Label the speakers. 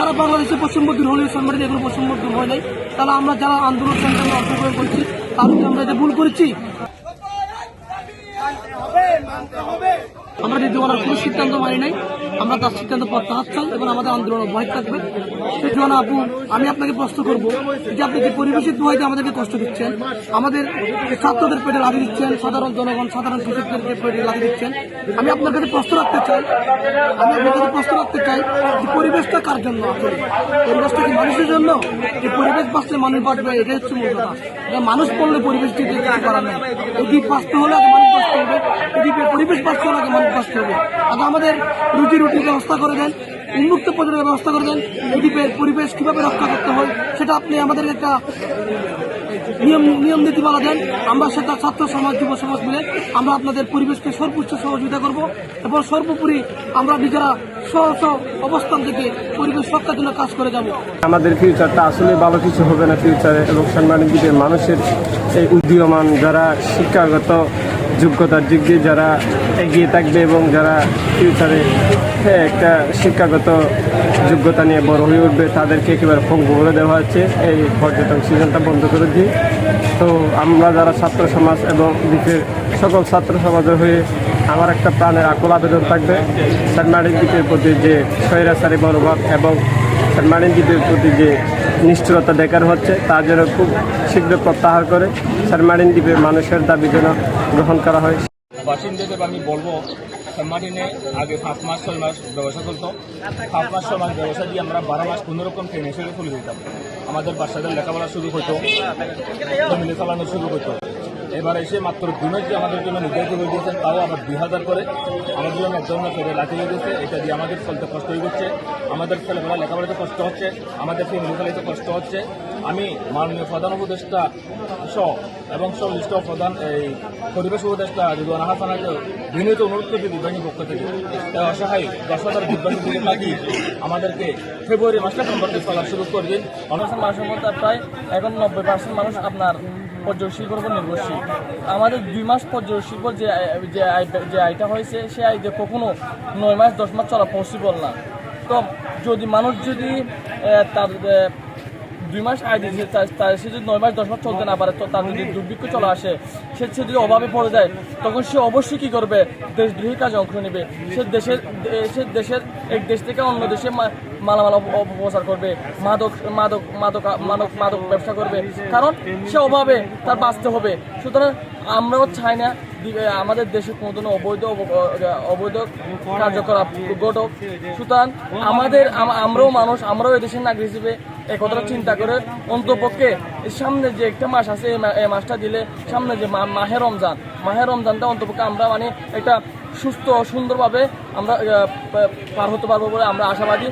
Speaker 1: সারা বাংলাদেশে পশ্চিমবঙ্গ দূর হলেও সাংবাদিক এগুলো পশ্চিমবঙ্গ দূর হয় নাই। তাহলে আমরা যারা আন্দোলন সংগ্রামে অংশগ্রহণ করছি তাহলে আমরা এটা ভুল করেছি? আমরা যদি ওনার কোনো সিদ্ধান্ত মানি নাই, আমরা তার সিদ্ধান্ত প্রত্যাহার চাই এবং আমাদের আন্দোলন ভয় থাকবে। জন্য আপু, আমি আপনাকে প্রশ্ন করব, যে আপনি যে পরিবেশের দোহাইতে আমাদেরকে কষ্ট দিচ্ছেন, আমাদের ছাত্রদের পেটে লাগিয়ে দিচ্ছেন, সাধারণ জনগণ, সাধারণ কৃষকদেরকে পেটে লাগিয়ে দিচ্ছেন, আমি আপনার কাছে প্রশ্ন রাখতে চাই, আমি আপনার কাছে প্রশ্ন রাখতে চাই যে পরিবেশটা কার জন্য পরিবেশটা কি মানুষের জন্য? এই পরিবেশ বাঁচলে মানুষ বাঁচবে, এটাই হচ্ছে মূল কথা। মানুষ পড়লে পরিবেশ দিতে কিছু করার নেই। এই দ্বীপ বাঁচতে হলে আগে মানুষ বাঁচতে হবে এই দ্বীপের পরিবেশ বাঁচতে হলে আগে মানুষ বাঁচতে হবে। আগে আমাদের রুজি রুটির ব্যবস্থা করে দেন, উন্মুক্ত পর্যটনের ব্যবস্থা করে দেন এই দ্বীপের পরিবেশ কীভাবে রক্ষা করতে হয় সেটা আপনি আমাদের একটা নিয়ম নিয়ম নীতি নীতিমালা দেন। আমরা সেটা ছাত্র সমাজ, যুব সমাজ মিলে আমরা আপনাদের পরিবেশকে সর্বোচ্চ সহযোগিতা করব এবং সর্বোপরি আমরা নিজেরা স্ব অবস্থান থেকে পরিবেশ রক্ষার জন্য কাজ করে যাব।
Speaker 2: আমাদের ফিউচারটা আসলে ভালো কিছু হবে না ফিউচারে এবং সাংবাদিক দিকে মানুষের এই উদীয়মান যারা শিক্ষাগত যোগ্যতার দিক দিয়ে যারা এগিয়ে থাকবে এবং যারা ফিউচারে একটা শিক্ষাগত যোগ্যতা নিয়ে বড় হয়ে উঠবে, তাদেরকে একেবারে পঙ্গু করে দেওয়া হচ্ছে। এই পর্যটন সিজনটা বন্ধ করে দিয়ে তো আমরা যারা ছাত্র সমাজ এবং দ্বীপের সকল ছাত্র সমাজের হয়ে আমার একটা প্রাণের আকুল আবেদন থাকবে। সানমারিক দ্বীপের প্রতি যে স্বৈরাচারী মনোভাব এবং সানমারিন দ্বীপের প্রতি যে নিষ্ঠুরতা দেখানো হচ্ছে, তা যেন খুব শীঘ্র প্রত্যাহার করে সানমারিন দ্বীপের মানুষের দাবি যেন গ্রহণ করা হয়।
Speaker 3: বাসিন্দাদের আমি বলব সেন্টমার্টিনে আগে পাঁচ মাস, ছয় মাস ব্যবসা চলতো পাঁচ মাস, ছয় মাস ব্যবসা দিয়ে আমরা বারো মাস কোনো রকম ট্রেনে সেরে চলে যেতাম আমাদের বাচ্চাদের লেখাপড়া শুরু হতো ফ্যামিলি চালানো শুরু হতো এবার এসে মাত্র দুই মাস যে আমাদের জন্য নির্ধারিত হয়ে দিয়েছেন তাও আবার দুই হাজার করে। আমাদের জন্য এক ধরনের করে লাঠি হয়ে গেছে, এটা দিয়ে আমাদের চলতে কষ্ট হয়ে যাচ্ছে। আমাদের ছেলেমেয়েরা লেখাপড়াতে কষ্ট হচ্ছে, আমাদের ফ্যামিলি চালাইতে কষ্ট হচ্ছে। আমি মাননীয় প্রধান উপদেষ্টা সহ এবং সংশ্লিষ্ট প্রধান এই পরিবেশ উপদেষ্টা রিদওয়ান হাসানাকে বিনীত অনুরোধ করছি বিজ্ঞানী পক্ষ থেকে। অসহায় দশ হাজার দিকে থাকি আমাদেরকে ফেব্রুয়ারি মাসটা সম্পর্কে চলার শুরু করে দিন
Speaker 4: পার্সেন্ট মানুষের মধ্যে প্রায় এখন নব্বই পার্সেন্ট মানুষ আপনার পর্যটন শিল্পের উপর নির্ভরশীল। আমাদের দুই মাস পর্যটন শিল্প যে যে যে আয়টা হয়েছে সে আয় যে কখনো নয় মাস, দশ মাস চলা পসিবল না। তো যদি মানুষ যদি তার দুই মাস আয় দিয়েছে তার সে যদি নয় মাস, দশ মাস চলতে না পারে, তো তার যদি দুর্ভিক্ষ চলে আসে, সে সে যদি অভাবে পড়ে যায়, তখন সে অবশ্যই কী করবে? দেশদ্রোহী কাজে অংশ নেবে। সে দেশের সে দেশের, এক দেশ থেকে অন্য দেশে মালামাল অপ- অপপ্রচার করবে, মাদক মাদক মাদক মাদক মাদক ব্যবসা করবে। কারণ সে অভাবে তার বাঁচতে হবে। সুতরাং আমরাও চাই না আমাদের দেশে কোনো ধরনের অবৈধ অবৈধ কার্যকলাপ ঘটক। সুতরাং আমাদের, আম- আমরাও মানুষ, আমরাও এদেশের নাগরিক হিসেবে এই কথাটা চিন্তা করে অন্তপক্ষে সামনে যে একটা মাস আছে, এই মাসটা দিলে সামনে যে মাহে রমজান, মাহে রমজানটা অন্তপক্ষে আমরা মানে একটা সুস্থ, সুন্দরভাবে আমরা পার হতে পারব বলে আমরা আশাবাদী।